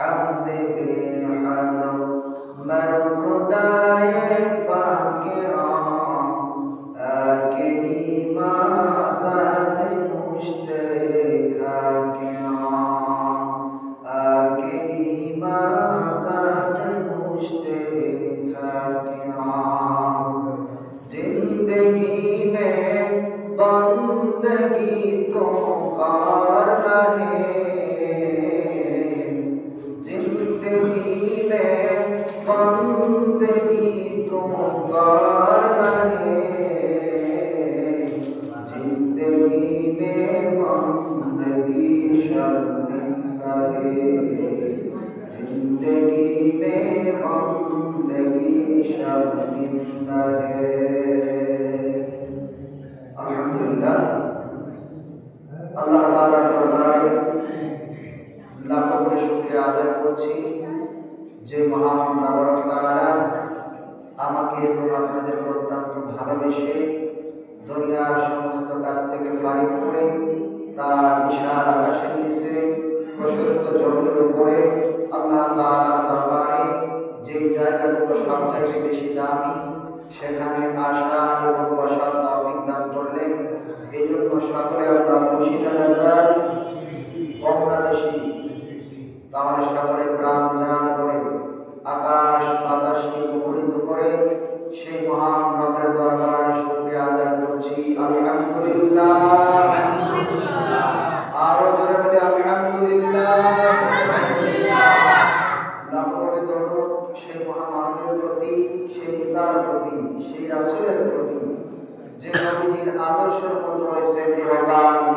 حمد بحضر مر خدائے پاک رام آکری مادت আল্লাহ তাআলার দুনিয়ার সমস্ত কাজ থেকে ফারিক করে তার আকাশের নিচে প্রশস্ত জমিনের উপরে আল্লাহ তাআলার দরবারে যে জায়গাটুকু বেশি দামি সেখানে আসা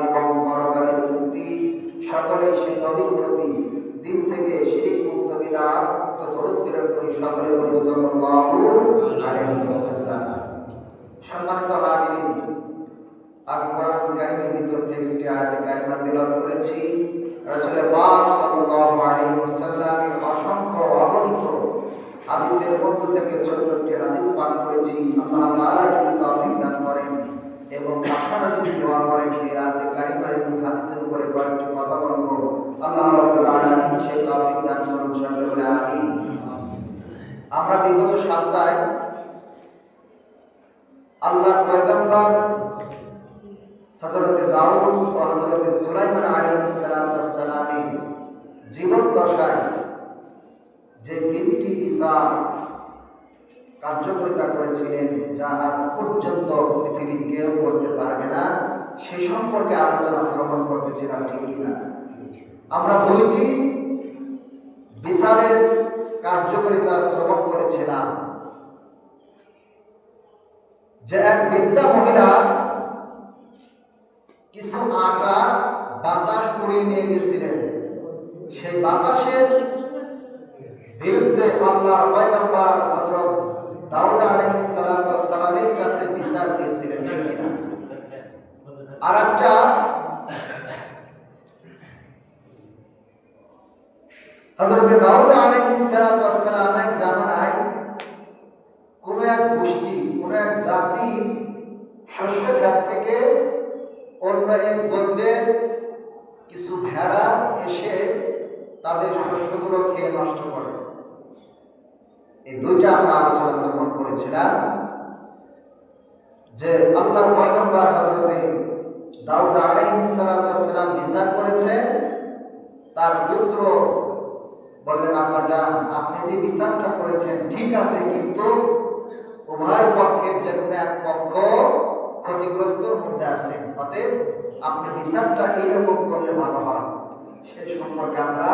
এবং পরকালের মুক্তি সেই নবীর প্রতি দিন থেকে শিরিক মুক্ত মুক্ত, দরুদ প্রেরণ করি সকলে ওয়াসাল্লাম। সম্মানিত হাজিরিন আমি কোরআন কারিমের ভিতর থেকে একটি আয়াতে কারিমা তেলাওয়াত করেছি রাসূল পাক সাল্লাল্লাহু আলাইহি ওয়াসাল্লামের অসংখ্য অগণিত হাদিসের মধ্য থেকে ছোট্ট একটি হাদিস পাঠ করেছি আল্লাহ তাআলা যদি তৌফিক দান করেন এবং আপনারা যদি দোয়া করেন এই আয়াতে কারিমা এবং হাদিসের উপরে কয়েকটি কথা বলব আল্লাহ রাব্বুল আলামিন সেই তৌফিক দান করুন সকলে বলে আমিন বিগত সপ্তাহে আল্লাহর পয়গম্বর হযরত দাউদ ও হযরত সুলাইমান আলাইহিস সালামের জীবন দশায় যে তিনটি বিচার কার্যকরিতা করেছিলেন, যা আজ পর্যন্ত পৃথিবীর কেউ করতে পারবে না, সে সম্পর্কে আলোচনা শ্রবণ করতেছিলাম, ঠিক কিনা? আমরা দুইটি বিচারের কার্যকরিতা শ্রবণ করেছিলাম। যে এক বৃদ্ধা মহিলা কিছু আটা বাতাস পুড়িয়ে নিয়ে গেছিলেন। সেই বাতাসের বিরুদ্ধে আলাইহিস সালামের কাছে বিচার দিয়েছিলেন, ঠিক কিনা? আরেকটা হযরত দাউদ আলাইহিস সালাতু জামানায় কোন এক গোষ্ঠী, কোন এক জাতি শস্য ক্ষেত থেকে অন্য এক গোত্রের কিছু ভেড়া এসে তাদের শস্যগুলো খেয়ে নষ্ট করে। এই দুইটা আমরা আলোচনা শ্রবণ করেছিলাম যে আল্লাহর পয়গম্বর হযরতে দাউদ আলাইহিস সালাম বিচার করেছে, তার পুত্র বললেন, আব্বা যান, আপনি যে বিচারটা করেছেন, ঠিক আছে, কিন্তু উভয় পক্ষের যে কোনো এক পক্ষ ক্ষতিগ্রস্তর মধ্যে আছে। অতএব আপনি বিচারটা এইরকম করলে ভালো হয়। সে সম্পর্কে আমরা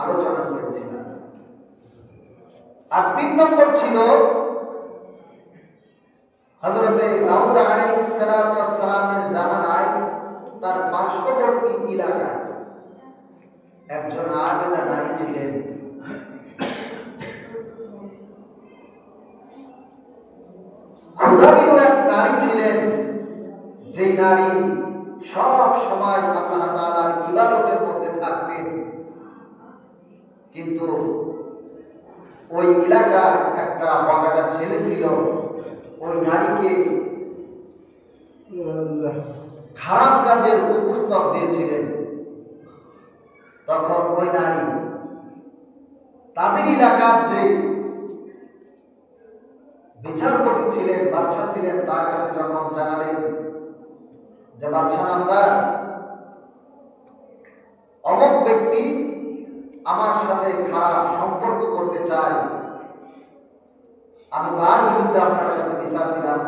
আলোচনা করেছিলাম। আর তিন নম্বর ছিল হযরতে দাউদ আলাইহিস সালাতু ওয়াস সালামের জামানায় তার পার্শ্ববর্তী এলাকায় একজন আবেদা নারী ছিলেন। একটা বগাটা ছেলে ছিল, ওই নারীকে, খারাপ কাজের উপস্তক দিয়েছিলেন। তখন ওই নারী তাদের এলাকার যে বিচারপতি ছিলেন বাদশা ছিলেন, তার কাছে যখন জানালেন যে বাদশা নামদার, অমুক ব্যক্তি আমার সাথে খারাপ সম্পর্ক করতে চায় আমি তার বিরুদ্ধে আপনার কাছে বিচার দিলাম।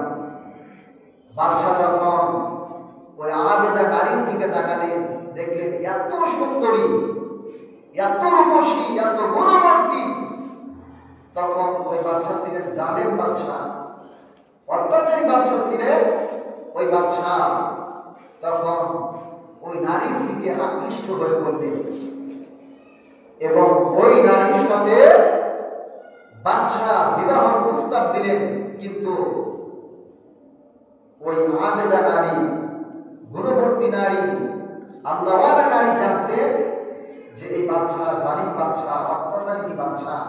বাদশাহ যখন ওই আবেদা নারীর দিকে তাকালেন, দেখলেন এত সুন্দরী, এত রূপসী, এত গুণবর্তী। তখন ওই বাচ্চা ছিলেন জালেম বাদশাহ। অত্যাচারী বাচ্চা ছিলেন ওই বাদশাহ। তখন ওই নারীর দিকে আকৃষ্ট হয়ে পড়লেন এবং ওই নারীর সাথে বাদশাহ বিবাহ প্রস্তাব দিলেন, কিন্তু ওই আবেদা নারী, গুণবর্তী নারী, আল্লাহওয়ালা নারী জানতেন যে এই বাদশাহ জালিম বাদশাহ, অত্যাচারিণী বাদশাহ,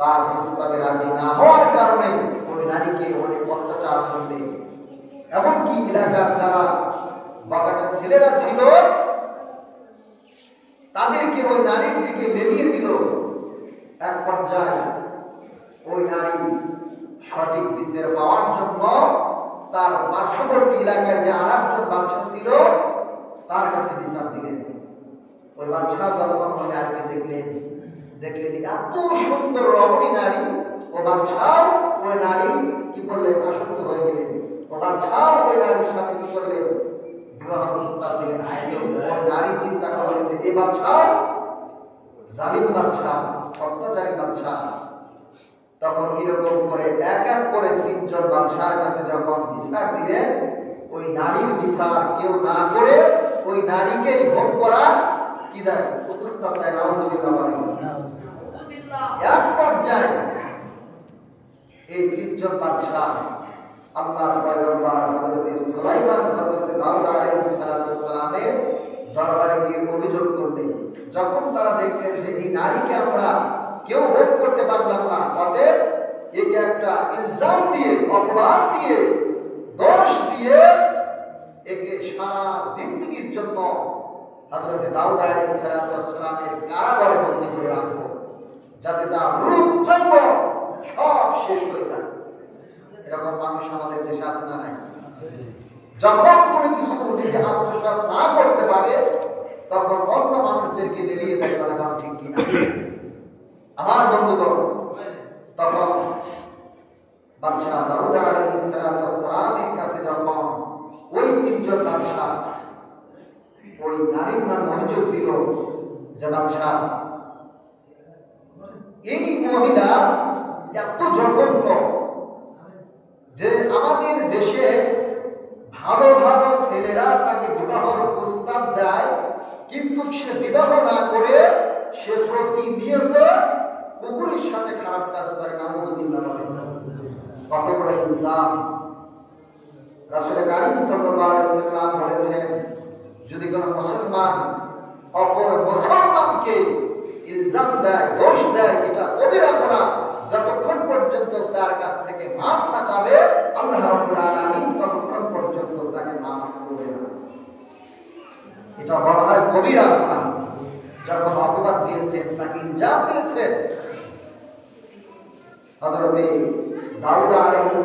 তার প্রস্তাবে রাজি না হওয়ার কারণে ওই নারীকে অনেক অত্যাচার করলে। এমনকি এলাকার যারা বাবাটা ছেলেরা ছিল, তাদেরকে ওই নারীর দিকে লেলিয়ে দিল। এক পর্যায়ে ওই নারী সঠিক বিচার পাওয়ার জন্য তার পার্শ্ববর্তী এলাকায় যে আর বাচ্চা ছিল, তার কাছে বিচার দিলেন। ওই বাচ্চা যখন ওই নারীকে দেখলেন। দেখলেন, এত সুন্দর রমণী নারী। ও বাচ্চাও ওই নারী কি করলেন? আসক্ত হয়ে গেলেন। ও বাচ্চাও ওই নারীর সাথে কি করলেন? বিবাহ প্রস্তাব দিলেন। ওই নারী চিন্তা করলেন যে এই বাচ্চাও জালিম বাচ্চা অত্যাচারী বাচ্চা তখন এরকম করে এক এক করে তিনজন বাচ্চার কাছে যখন বিচার দিলেন ওই নারীর বিচার কেউ না করে ওই নারীকেই ভোগ করা কি দেয়? এক পর্যায়ে এই তিনজন বাচ্চা আল্লাহর পয়গম্বর হযরত সুলাইমান হযরত দাউদ আলাইহিস সালাতু সালামের দরবারে গিয়ে অভিযোগ করলেন। যখন তারা দেখলেন যে এই নারীকে আমরা কেউ ভোগ করতে পারলাম না। অতএব একে একটা ইলজাম দিয়ে, অপবাদ দিয়ে, দোষ দিয়ে একে সারা জিন্দগির জন্য হযরত দাউদ আলাইহিস সালাতু সালামের কারাগারে বন্দী করে রাখব। যাতে তার রূপ জৈব সব শেষ হয়ে যায়। এরকম মানুষ আমাদের দেশে আছে না নাই? যখন কোনো কিছু নিজে আত্মসাৎ না করতে পারে, তখন অন্য মানুষদেরকে নিলিয়ে দেয় কথা কারণ ঠিক কিনা আমার বন্ধুগণ, তখন বাদশাহ দাউদ আলাইহিস সালামের কাছে যখন ওই তিনজন বাদশাহ, ওই নারীর নামে অভিযোগ দিল যে, বাদশাহ, এই মহিলা এত জঘন্য যে আমাদের দেশে ভালো ভালো ছেলেরা তাকে বিবাহর প্রস্তাব দেয়, কিন্তু সে বিবাহ না করে সে প্রতিনিয়ত কুকুরের সাথে খারাপ কাজ করে নামজুবিল্লাহ বলে। কত বড় ইনসাম রাসূল কারীম সাল্লাম বলেছেন, যদি কোনো মুসলমান অপর মুসলমানকে ইলজাম দেয়, দোষ দেয়, এটা কবিরা গুনাহ যতক্ষণ পর্যন্ত তার কাছ থেকে মাফ না চাবে আল্লাহ রাব্বুল আলামিন ততক্ষণ পর্যন্ত তাকে মাফ করবে না। এটা বলা হয় কবিরা গুনাহ যখন অপবাদ দিয়েছেন, তাকে ইলজাম দিয়েছেন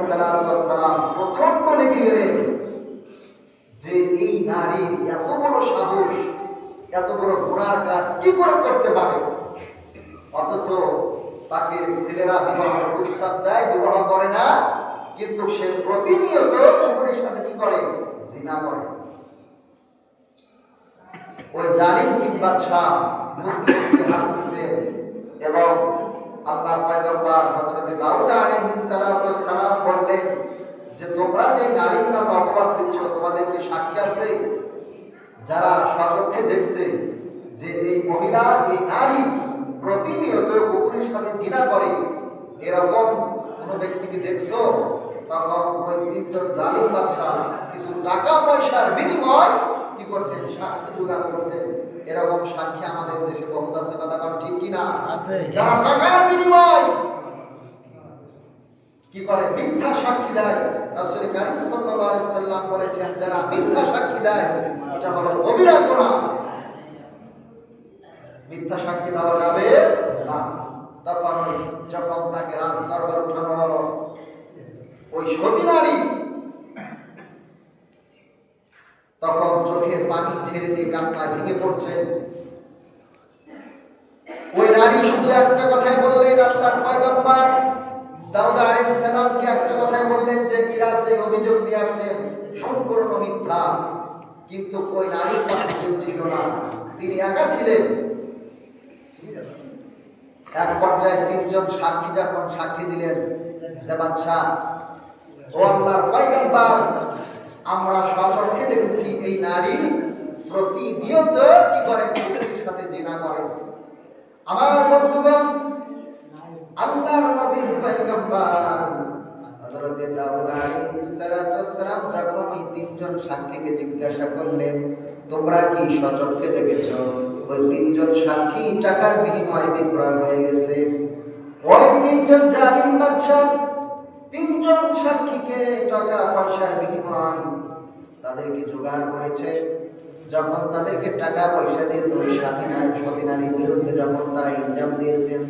সালাম প্রচণ্ড লেগে গেলেন। যে এই নারীর এত বড় সাহস, এত বড় কাজ কি করে করতে পারে? অথচ তাকে ছেলেরা বিবাহ প্রস্তাব দেয়, বিবাহ করে না, কিন্তু সে প্রতিনিয়ত কুকুরের সাথে কি করে? জিনা করে। ওই জালিম কিং বাদশাহ মুসলিমকে হাসতেছে এবং আল্লাহর পয়গম্বর হযরত দাউদ আলাইহিস সালাম ও সালাম বললেন যে, তোমরা যে নারীর নামে অপবাদ দিচ্ছ তোমাদেরকে সাক্ষী আছে? যারা সচক্ষে দেখছে যে এই মহিলা, এই নারী প্রতিনিয়ত কুকুরের সাথে জিনা করে, এরকম কোন ব্যক্তিকে দেখছ? তখন ওই তিনজন জালিম বাচ্চা কিছু টাকা পয়সার বিনিময় কি করছেন সাক্ষী জোগাড় করছেন এরকম সাক্ষী আমাদের দেশে বহুত আছে কথা কারণ ঠিক কিনা। যারা টাকার বিনিময় কি করে? মিথ্যা সাক্ষী দেয়। রাসূল কারীম সাল্লাল্লাহু আলাইহি সাল্লাম বলেছেন যারা মিথ্যা সাক্ষী দেয় এটা হলো কবিরা গুনাহ মিথ্যা সাক্ষী দেওয়া যাবে না। ওই যখন তাকে রাজ দরবার উঠানো হলো ওই সতী নারী তখন চোখের পানি ছেড়ে দিয়ে কান্না ভেঙে পড়ছেন ওই নারী শুধু একটা কথাই বললেন আল্লাহর পয়গম্বর দাউদ একটা কথাই বললেন যে অভিযোগ নিয়ে আসছেন সম্পূর্ণ মিথ্যা। কিন্তু ওই নারীর ছিল না। তিনি একা ছিলেন। এক পর্যায়ে তিনজন সাক্ষী যখন সাক্ষী দিলেন, যে বাচ্চা ও আল্লাহর পয়গম্বর আমরা সচক্ষে দেখেছি এই নারী প্রতিনিয়ত কি করে? সাথে জিনা করেন আমার বন্ধুগণ, আল্লাহর নবীর পয়গম্বর হযরত দাউদ আলাইহিস ওয়াসসালাম যখন এই তিনজন সাক্ষীকে জিজ্ঞাসা করলেন, তোমরা কি সচক্ষে দেখেছ ওই তিনজন সাক্ষী টাকার বিনিময়ে বিক্রয় হয়ে গেছে। ওই তিনজন জালিম বাদশা তিনজন সাক্ষীকে টাকা পয়সার বিনিময় তাদেরকে জোগাড় করেছে। যখন তাদেরকে টাকা পয়সা দিয়েছে, ওই স্বাধীনার সতীনারীর বিরুদ্ধে যখন তারা ইনজাম দিয়েছেন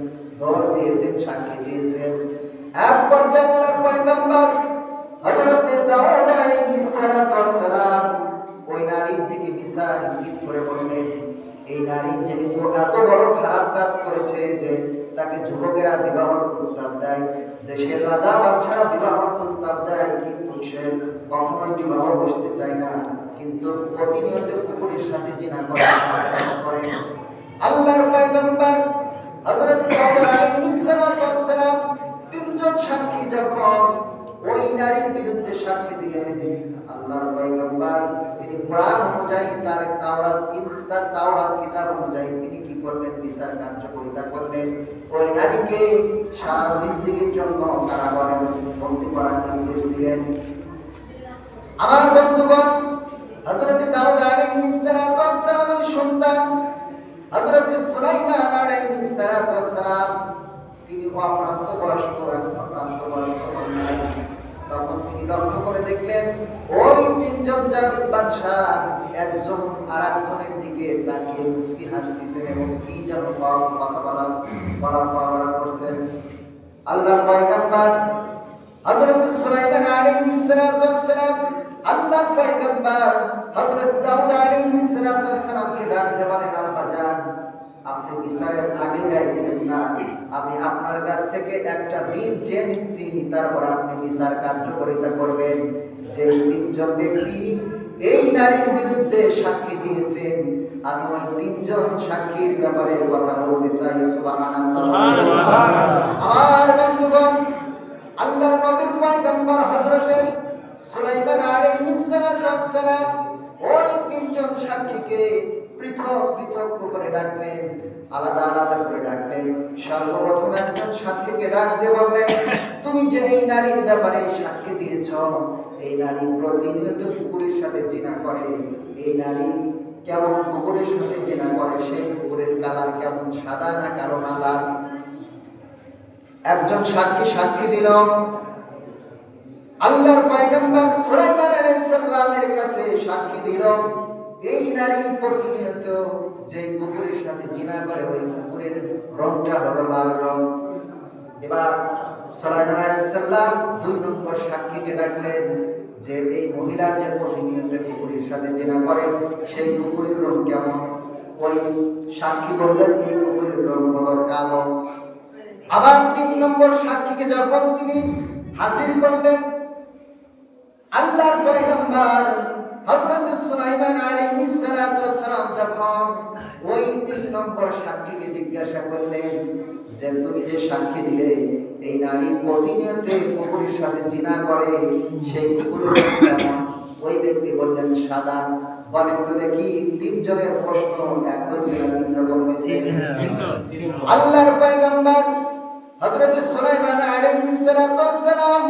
দর দিয়েছেন, সাক্ষী দিয়েছেন এক পর্যায়ে পয়গম্বর এই নারী যেহেতু এত বড় খারাপ কাজ করেছে যে তাকে যুবকেরা বিবাহর প্রস্তাব দেয়। দেশের রাজা বাদশারা বিবাহর প্রস্তাব দেয়, কিন্তু সে কখনোই বিবাহ বসতে চায় না। কিন্তু প্রতিনিয়ত কুকুরের সাথে জিনা করে। আল্লাহর পয়গম্বর হযরত আলাইহিস ওয়াসসালাম তিনজন সাক্ষী যখন ওই নারীর বিরুদ্ধে সাক্ষী দিলেন, আল্লাহর পয়গম্বর তিনি কোরআন অনুযায়ী তার তাওরাত তার তাওরাত কিতাব অনুযায়ী তিনি করলেন, বিচার কার্যকরিতা করলেন ওই নারীকে সারা জিন্দেগির জন্য কারাগারে বন্দী করার নির্দেশ দিলেন আমার বন্ধুগণ, হযরত দাউদ আলাইহিস ওয়াসসালামের সন্তান, হযরত সুলাইমান আলাইহিস ওয়াসসালাম তিনি অপ্রাপ্ত বয়স্ক এখন প্রাপ্ত বয়স্ক। তখন তিনি লক্ষ্য করে দেখলেন, ওই তিনজন জালিম বাদশাহ একজন আর একজনের দিকে তাকিয়ে মুস্কি হাসতেছেন এবং কি যেন কথা বলা বলা বলা করছেন। আল্লাহ পয়গম্বর হযরত সুলাইমান আলাইহিস সালাতু ওয়াসসালাম আল্লাহর পয়গম্বর হযরত দাউদ আলাইহিস সালাতু ওয়াসসালামকে ডাক দেওয়ারে নাম বাজান আপনি বিচারের আগে রায় দিবেন না। আমি আপনার কাছ থেকে একটা দিন চেয়ে নিচ্ছি তারপর আপনি বিচার কার্যকরিতা করবেন। যে তিনজন ব্যক্তি এই নারীর বিরুদ্ধে সাক্ষী দিয়েছেন আমি ওই তিনজন সাক্ষীর ব্যাপারে কথা বলতে চাই। আমার বন্ধুগণ আল্লাহর নবীর পয়গম্বর হযরতে সুলাইমান আলাইহিস ওয়াসসালাম ওই তিনজন সাক্ষীকে পৃথক পৃথক করে ডাকলেন, আলাদা আলাদা করে ডাকলেন। সর্বপ্রথম একজন সাক্ষীকে ডাক দিয়ে বললেন, তুমি যে এই নারীর ব্যাপারে সাক্ষী দিয়েছ, এই নারী প্রতিনিয়ত কুকুরের সাথে জিনা করে। এই নারী কেমন কুকুরের সাথে জিনা করে? সেই কুকুরের কালার কেমন সাদা না কালো না লাল একজন সাক্ষী সাক্ষী দিল, আল্লাহর পয়গম্বর সুলাইমান আলাইহিস সালামের কাছে সাক্ষী দিল। এই নারী প্রতিনিয়ত যে কুকুরের সাথে জিনা করে, ওই কুকুরের রংটা হলো লাল রং। এবার সালাম দুই নম্বর সাক্ষীকে ডাকলেন যে, এই মহিলা যে প্রতিনিয়ত কুকুরের সাথে জিনা করে, সেই কুকুরের রং কেমন? ওই সাক্ষী বললেন, এই কুকুরের রং হলো কালো। আবার তিন নম্বর সাক্ষীকে যখন তিনি হাজির করলেন, আল্লাহর সুলাইমান ওই তিন নম্বর সাক্ষীকে জিজ্ঞাসা করলেন যে তুমি যে সাক্ষী দিলে এই নারী প্রতিনিয়ত কুকুরের সাথে জিনা করে সেই কুকুরের কেমন? ওই ব্যক্তি বললেন সাদা। বলেন তো দেখি তিনজনের প্রশ্ন এক হয়েছে না তিন রকম হয়েছে? আল্লাহর পয়গম্বর হযরত সুলাইমান আলাইহিস ওয়াসসালাম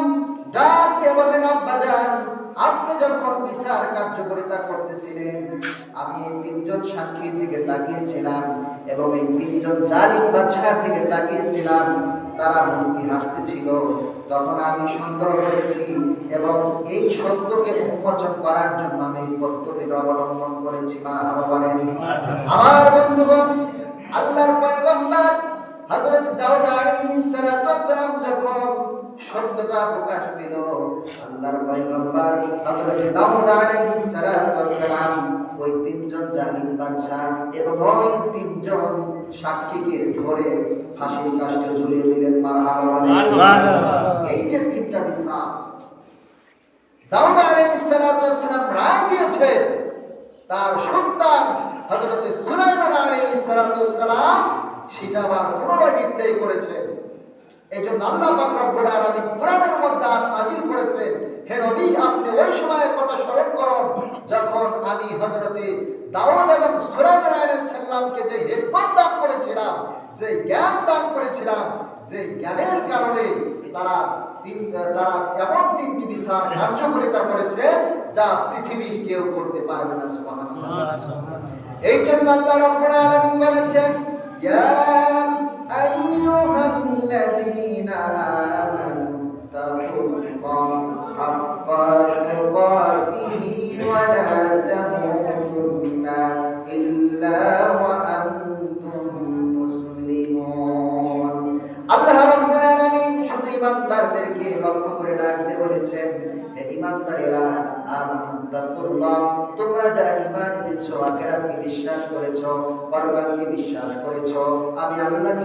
ডাক দিয়ে বললেন আব্বাজান আপনি যখন বিচার কার্যকরিতা করতেছিলেন আমি এই তিনজন সাক্ষীর দিকে তাকিয়েছিলাম এবং এই তিনজন জালিম বাদশার দিকে তাকিয়েছিলাম। তারা মুস্কি হাসতেছিল। তখন আমি সন্দেহ করেছি এবং এই সত্যকে উন্মোচন করার জন্য আমি এই পদ্ধতির অবলম্বন করেছি। মা আমার বন্ধুগণ আল্লাহর পয়গম্বর হযরত দাউদ আলাইহিস সালাতু ওয়াসসালাম যখন সত্যটা প্রকাশ পেল আল্লাহর পয়গম্বর হযরত দাউদ আলাইহিস সালাতু ওয়াসসালাম ওই তিনজন জালিম বাদশা এবং ওই তিনজন সাক্ষীকে ধরে ফাঁসির কাষ্টে ঝুলিয়ে দিলেন মারহাবা এই যে তিনটা বিষয় দাউদ আলাইহিস সালাতু ওয়াসসালাম রায় দিয়েছেন তার সন্তান হযরত সুলাইমান আলাইহিস সালাতু ওয়াসসালাম সেটা আবার পুনরায় নির্ণয় করেছেন এই জন্য আল্লাহ পাক রব্বুল আলামিন কোরআনের মধ্যে নাযিল করেছেন হে নবী আপনি ওই সময়ের কথা স্মরণ করুন যখন আমি হযরতে দাউদ এবং সুলাইমান আলাইহিস যে হিকমত দান করেছিলাম যে জ্ঞান দান করেছিলাম যে জ্ঞানের কারণে তারা তিন তারা এমন তিনটি বিচার কার্যকরিতা করেছে যা পৃথিবীর কেউ করতে পারবে না সুবহানাল্লাহ। এই জন্য আল্লাহ রাব্বুল আলামিন বলেছেন الذين آمنوا اتقوا الله حق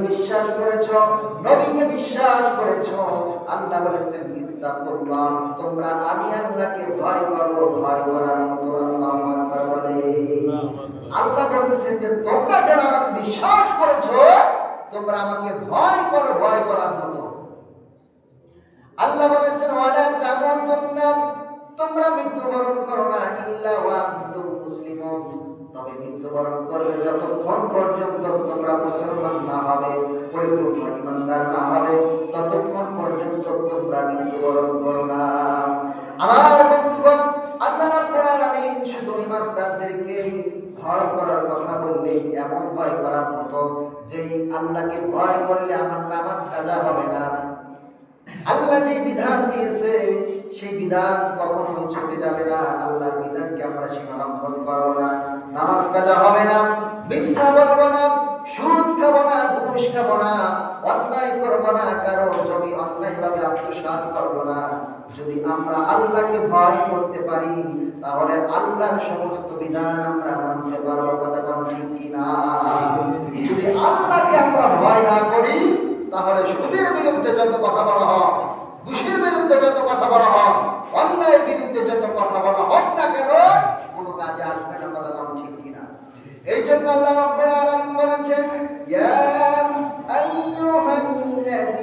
বিশ্বাস করেছ? নবীকে বিশ্বাস করেছ? আল্লাহ বলেছেন, ইত্তাকুল্লাহ, তোমরা আমি আল্লাহকে ভয় করো, ভয় করার মতো আল্লাহু আকবার বলে। আল্লাহ বলতেছেন যে, তোমরা যারা আমাকে বিশ্বাস করেছ, তোমরা আমাকে ভয় করো, ভয় করার মতো। আল্লাহ বলেছেন, ওয়ালা তামুতুন্না, তোমরা মৃত্যুবরণ করো না, ইল্লা ওয়া আনতুম মুসলিমুন। তবে মৃত্যুবরণ করবে যতক্ষণ পর্যন্ত তোমরা মুসলমান না হবে, পরিপূর্ণ ইমানদার না হবে, ততক্ষণ পর্যন্ত তোমরা মৃত্যুবরণ করো না। আমার বন্ধুগণ, আল্লাহ রাব্বুল আলামিন শুধু ইমানদারদেরকে ভয় করার কথা বললে, এমন ভয় করার মতো যেই আল্লাহকে ভয় করলে আমার নামাজ কাজা হবে না। আল্লাহ যে বিধান দিয়েছে, সেই বিধান কখনোই ছুটে যাবে না। আল্লাহর বিধানকে আমরা সীমা লঙ্ঘন করব না নামাজ কাজা হবে না, মিথ্যা বলব না, সুদ খাব না, ঘুষ খাব না, অন্যায় করব না, কারও জমি অন্যায় ভাবে আত্মসাৎ করব না। যদি আমরা আল্লাহকে ভয় করতে পারি, তাহলে আল্লাহর সমস্ত বিধান আমরা মানতে পারব, কথা কোন ঠিক কিনা? যদি আল্লাহকে আমরা ভয় না করি, তাহলে সুদের বিরুদ্ধে যত কথা বলা হয় ঘুষের বিরুদ্ধে যত কথা বলা হয় অন্যায়ের বিরুদ্ধে যত কথা বলা হোক না কেন, কোনো কাজে আসবে না, কথা কোন ঠিক এই জন্য আল্লাহ রব্বুল আলামিন বলেছেন ইয়া আইয়ুহাল্লাযীনা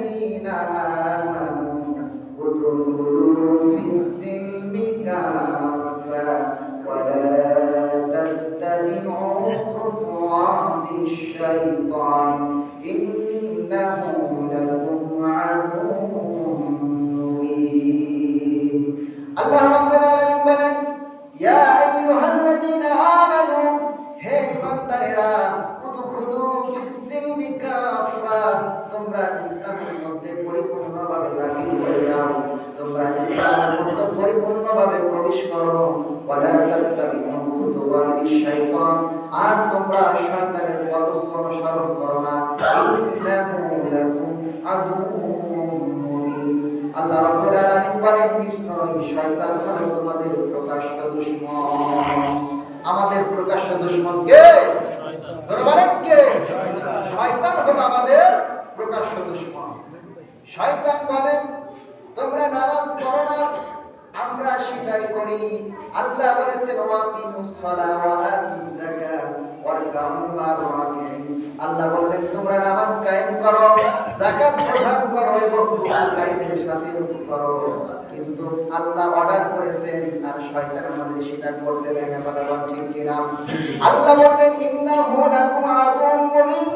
শাইতান আর তোমরা শয়তানের পথ অনুসরণ করো না। ইন্নাহু লাকুম আদুউম মুবিন আল্লাহ রাব্বুল আলামিন বলেন, নিশ্চয়ই শয়তান হলো তোমাদের প্রকাশ্য দুশমন। আমাদের প্রকাশ্য দুশমন কে? জোরে বলেন কে? শয়তান হলো আমাদের প্রকাশ্য দুশমন। শয়তান বলে আল্লাহ বললেন, তোমরা নামাজ কায়েম করো, যাকাত প্রদান করো এবং রুকুকারীদের সাথে করো। কিন্তু আল্লাহ অর্ডার করেছেন, আর শয়তান আমাদের সেটা করতে দেয় না, কথা ঠিক কিনা? আল্লাহ বললেন ইন্নাহু লাকুম আদুউম মুবিন।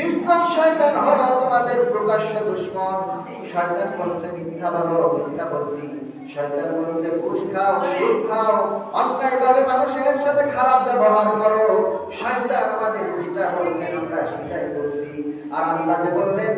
নিশ্চয় শয়তান হলো তোমাদের প্রকাশ্য দুশ্মন। শয়তান বলছে, মিথ্যা বলো, মিথ্যা বলছি। শয়তান বলছে ঘুষ খাও সুদ খাও অন্যায় ভাবে মানুষের সাথে খারাপ ব্যবহার করো। শয়তান আমাদের যেটা বলছেন আমরা সেটাই আর আল্লাহ যে বললেন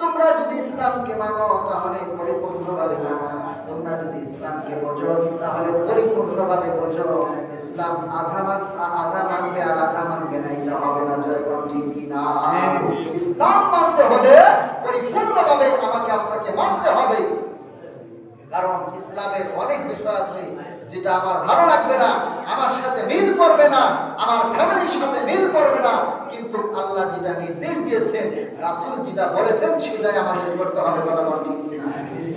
তোমরা যদি ইসলামকে মানো তাহলে পরিপূর্ণভাবে মানো। তোমরা যদি ইসলামকে বোঝো তাহলে পরিপূর্ণভাবে বোঝো। ইসলাম আধা মান আধা মানবে আর আধা মানবে না এটা হবে না জোরে ঠিক কিনা ইসলাম মানতে হলে পরিপূর্ণভাবে আমাকে আপনাকে মানতে হবে। কারণ ইসলামের অনেক বিষয় আছে যেটা আমার ভালো লাগবে না, আমার সাথে মিল করবে না, আমার ফ্যামিলির সাথে মিল করবে না। কিন্তু আল্লাহ যেটা নির্দেশ দিয়েছেন, রাসূল যেটা বলেছেন, সেটাই আমাদের করতে হবে, কথা বল ঠিক কিনা?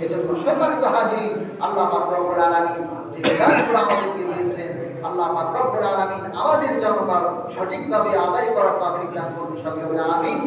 এজন্য সম্মানিত হাজিরিন, আল্লাহ পাক রব্বুল আলামিন যে বিধানগুলো আমাদেরকে দিয়েছেন, আল্লাহ পাক রব্বুল আলামিন আমাদের জন্য সঠিকভাবে আদায় করার তৌফিক দান করুন সকলে বলে আমিন।